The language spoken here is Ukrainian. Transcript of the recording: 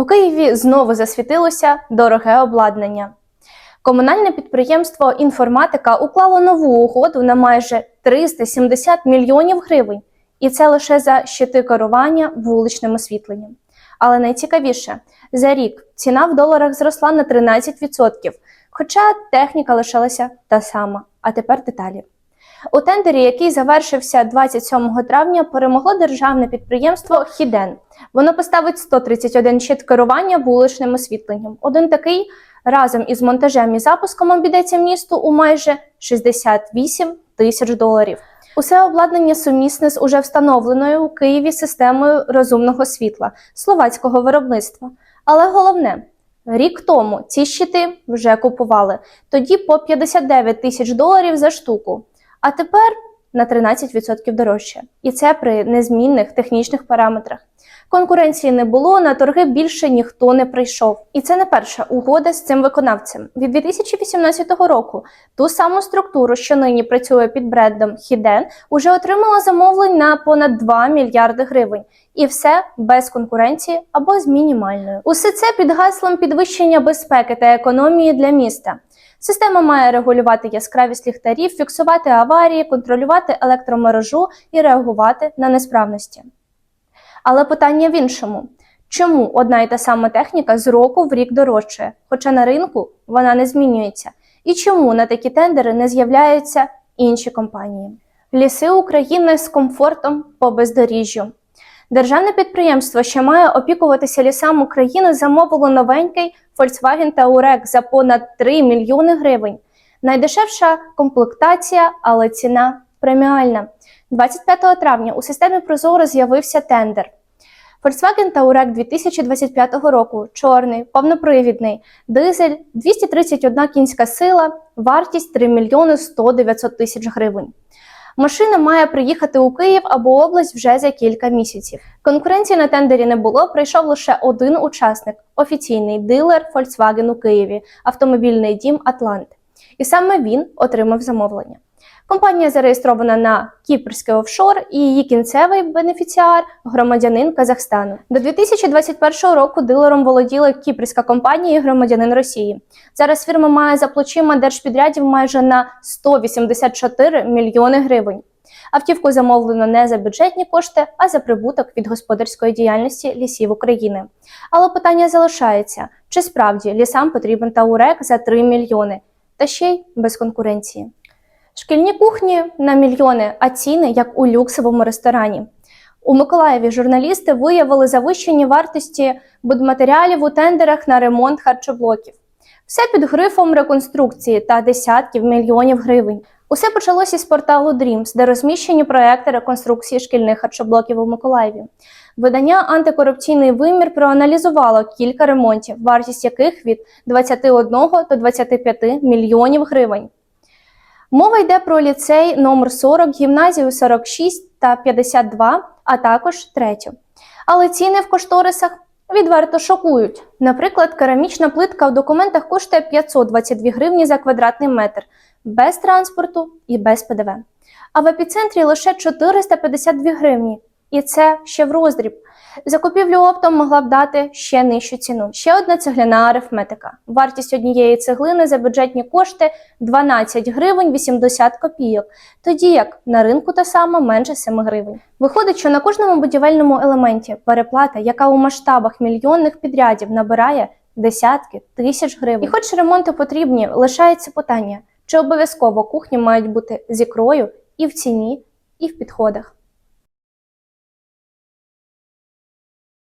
У Києві знову засвітилося дороге обладнання. Комунальне підприємство Інформатика уклало нову угоду на майже 370 мільйонів гривень, і це лише за щити керування вуличним освітленням. Але найцікавіше, за рік ціна в доларах зросла на 13%, хоча техніка лишилася та сама. А тепер деталі. У тендері, який завершився 27 травня, перемогло державне підприємство Хіден. Воно поставить 131 щит керування вуличним освітленням. Один такий разом із монтажем і запуском обійдеться місту у майже 68 тисяч доларів. Усе обладнання сумісне з уже встановленою у Києві системою розумного світла словацького виробництва. Але головне, рік тому ці щити вже купували, тоді по 59 тисяч доларів за штуку, а тепер на 13% дорожче. І це при незмінних технічних параметрах. Конкуренції не було, на торги більше ніхто не прийшов. І це не перша угода з цим виконавцем. Від 2018 року ту саму структуру, що нині працює під брендом Хіден, уже отримала замовлень на понад 2 мільярди гривень. І все без конкуренції або з мінімальною. Усе це під гаслом підвищення безпеки та економії для міста. Система має регулювати яскравість ліхтарів, фіксувати аварії, контролювати електромережу і реагувати на несправності. Але питання в іншому: чому одна і та сама техніка з року в рік дорожчає, хоча на ринку вона не змінюється? І чому на такі тендери не з'являються інші компанії? Ліси України з комфортом по бездоріжжю. Державне підприємство, що має опікуватися лісами України, замовило новенький Volkswagen Touareg за понад 3 мільйони гривень. Найдешевша комплектація, але ціна преміальна. 25 травня у системі Прозоро з'явився тендер. Volkswagen Touareg 2025 року, чорний, повнопривідний, дизель, 231 кінська сила, вартість 3 мільйони 100 900 тисяч гривень. Машина має приїхати у Київ або область вже за кілька місяців. Конкуренції на тендері не було. Прийшов лише один учасник офіційний дилер Volkswagen у Києві, автомобільний дім Атлант. І саме він отримав замовлення. Компанія зареєстрована на Кіпрський офшор і її кінцевий бенефіціар громадянин Казахстану. До 2021 року дилером володіла кіпрська компанія і громадянин Росії. Зараз фірма має за плечима держпідрядів майже на 184 мільйони гривень. Автівку замовлено не за бюджетні кошти, а за прибуток від господарської діяльності лісів України. Але питання залишається: чи справді лісам потрібен таурек за 3 мільйони, та ще й без конкуренції. Шкільні кухні на мільйони, а ціни як у люксовому ресторані. У Миколаєві журналісти виявили завищені вартості будматеріалів у тендерах на ремонт харчоблоків. Все під грифом реконструкції та десятків мільйонів гривень. Усе почалося з порталу Dreams, де розміщені проекти реконструкції шкільних харчоблоків у Миколаєві. Видання Антикорупційний вимір проаналізувало кілька ремонтів, вартість яких від 21 до 25 мільйонів гривень. Мова йде про ліцей номер 40, гімназію 46 та 52, а також третю. Але ціни в кошторисах відверто шокують. Наприклад, керамічна плитка в документах коштує 522 гривні за квадратний метр без транспорту і без ПДВ. А в епіцентрі лише 452 гривні. І це ще в роздріб. Закупівлю оптом могла б дати ще нижчу ціну. Ще одна цегляна арифметика. Вартість однієї цеглини за бюджетні кошти 12 гривень 80 копійок, тоді як на ринку та сама менше 7 гривень. Виходить, що на кожному будівельному елементі переплата, яка у масштабах мільйонних підрядів набирає десятки тисяч гривень. І хоч ремонти потрібні, лишається питання, чи обов'язково кухні мають бути з ікрою і в ціні, і в підходах.